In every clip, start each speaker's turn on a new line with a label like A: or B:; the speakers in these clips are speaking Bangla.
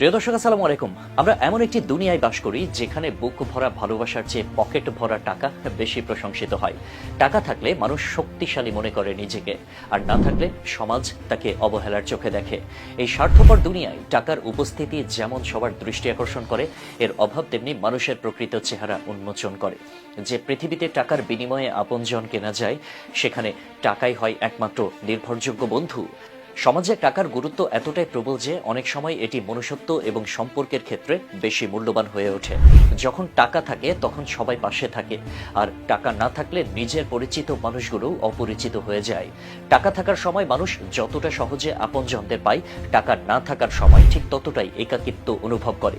A: প্রিয় দর্শক, আসসালামু আলাইকুম। আমরা এমন একটি দুনিয়ায় বাস করি যেখানে বুক ভরা ভালোবাসার চেয়ে পকেট ভরা টাকা বেশি প্রশংসিত হয়। টাকা থাকলে মানুষ শক্তিশালী মনে করে নিজেকে, আর না থাকলে সমাজ তাকে অবহেলার চোখে দেখে। এই স্বার্থপর দুনিয়ায় টাকার উপস্থিতি যেমন সবার দৃষ্টি আকর্ষণ করে, এর অভাব তেমনি মানুষের প্রকৃত চেহারা উন্মোচন করে। যে পৃথিবীতে টাকার বিনিময়ে আপনজন কেনা যায়, সেখানে টাকাই হয় একমাত্র নির্ভরযোগ্য বন্ধু। সমাজে টাকার গুরুত্ব এতটাই প্রবল যে অনেক সময় এটি মনুষ্যত্ব এবং সম্পর্কের ক্ষেত্রে বেশি মূল্যবান হয়ে ওঠে। যখন টাকা থাকে, তখন সবাই পাশে থাকে। আর টাকা না থাকলে নিজের পরিচিত মানুষগুলো অপরিচিত হয়ে যায়। টাকা থাকার সময় মানুষ যতটা সহজে আপনজনদের পায়, টাকা না থাকার সময় ঠিক ততটাই একাকিত্ব অনুভব করে।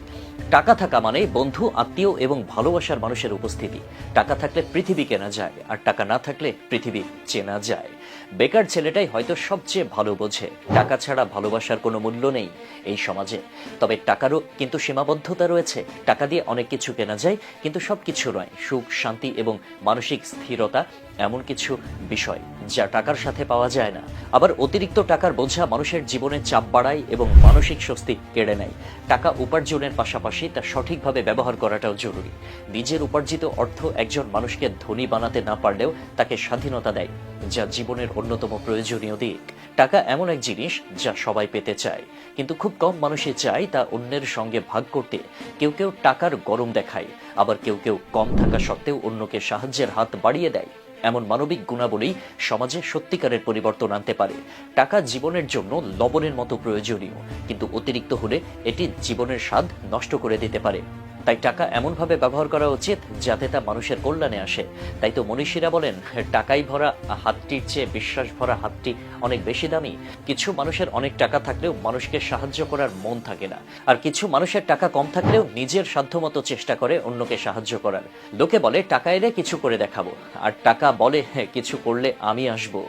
A: টাকা থাকা মানে বন্ধু, আত্মীয় এবং ভালোবাসার মানুষের উপস্থিতি। টাকা থাকলে পৃথিবী কেনা যায়, আর টাকা না থাকলে পৃথিবী চেনা যায়। বেকার ছেলেটাই হয়তো সবচেয়ে ভালো বোঝে। টাকা ছাড়া ভালোবাসার কোনো মূল্য নেই এই সমাজে। তবে টাকারও কিন্তু সীমাবদ্ধতা রয়েছে। টাকা দিয়ে অনেক কিছু কেনা যায়, কিন্তু সব কিছু নয়। সুখ, শান্তি এবং মানসিক স্থিরতা এমন কিছু বিষয় যা টাকার সাথে পাওয়া যায় না। আবার অতিরিক্ত টাকার বোঝা মানুষের জীবনে চাপ বাড়ায় এবং মানসিক স্বস্তি কেড়ে নেয়। টাকা উপার্জনের পাশাপাশি তা সঠিকভাবে ব্যবহার করাটাও জরুরি। নিজের উপার্জিত অর্থ একজন মানুষকে ধনী বানাতে না পারলেও তাকে স্বাধীনতা দেয়, যা জীবনের অন্যতম প্রয়োজনীয় দিক। টাকা এমন এক জিনিস যা সবাই পেতে চায়, কিন্তু খুব কম মানুষই চায় তা অন্যের সঙ্গে ভাগ করতে। কেউ কেউ টাকার গরম দেখায়, আবার কেউ কেউ কম থাকা সত্ত্বেও অন্যকে সাহায্যের হাত বাড়িয়ে দেয়। এমন মানবিক গুণাবলী সমাজে সত্যিকারের পরিবর্তন আনতে পারে। টাকা জীবনের জন্য লবণের মতো প্রয়োজনীয়, কিন্তু অতিরিক্ত হলে এটি জীবনের স্বাদ নষ্ট করে দিতে পারে। তাই টাকা এমনভাবে ব্যবহার করা উচিত যাতে তা মানুষের কল্যাণে আসে। তাই তো মনীষীরা বলেন টাকাই ভরা হাতটির চেয়ে বিশ্বাস ভরা হাতটি অনেক বেশি দামি। কিছু মানুষের অনেক টাকা থাকলেও মানুষকে সাহায্য করার মন থাকে না। আর কিছু মানুষের টাকা কম থাকলেও নিজের সাধ্যমতো চেষ্টা করে অন্যকে সাহায্য করার। লোকে বলে টাকা এলে কিছু করে দেখাবো। আর টাকা বলে "হ্যাঁ, কিছু করলে আমি আসব।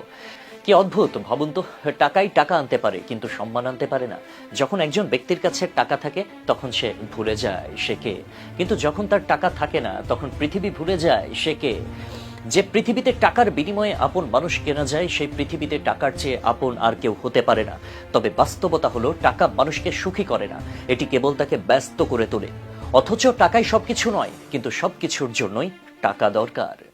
A: কি অদ্ভুত? ভাবুন তো, টাকাই টাকা আনতে পারে, কিন্তু সম্মান আনতে পারে না। যখন একজন ব্যক্তির কাছে টাকা থাকে, তখন সে ভুলে যায় সে কে। কিন্তু যখন তার টাকা থাকে না, তখন পৃথিবী ভুলে যায় সে কে। যে পৃথিবীতে টাকার বিনিময়ে আপন মানুষ কেনা যায়, সেই পৃথিবীতে টাকার চেয়ে আপন আর কেউ হতে পারে না। তবে বাস্তবতা হলো, টাকা মানুষকে সুখী করে না। এটি কেবল তাকে ব্যস্ত করে তোলে। অথচ টাকাই সবকিছু নয়, কিন্তু সবকিছুর জন্যই টাকা দরকার।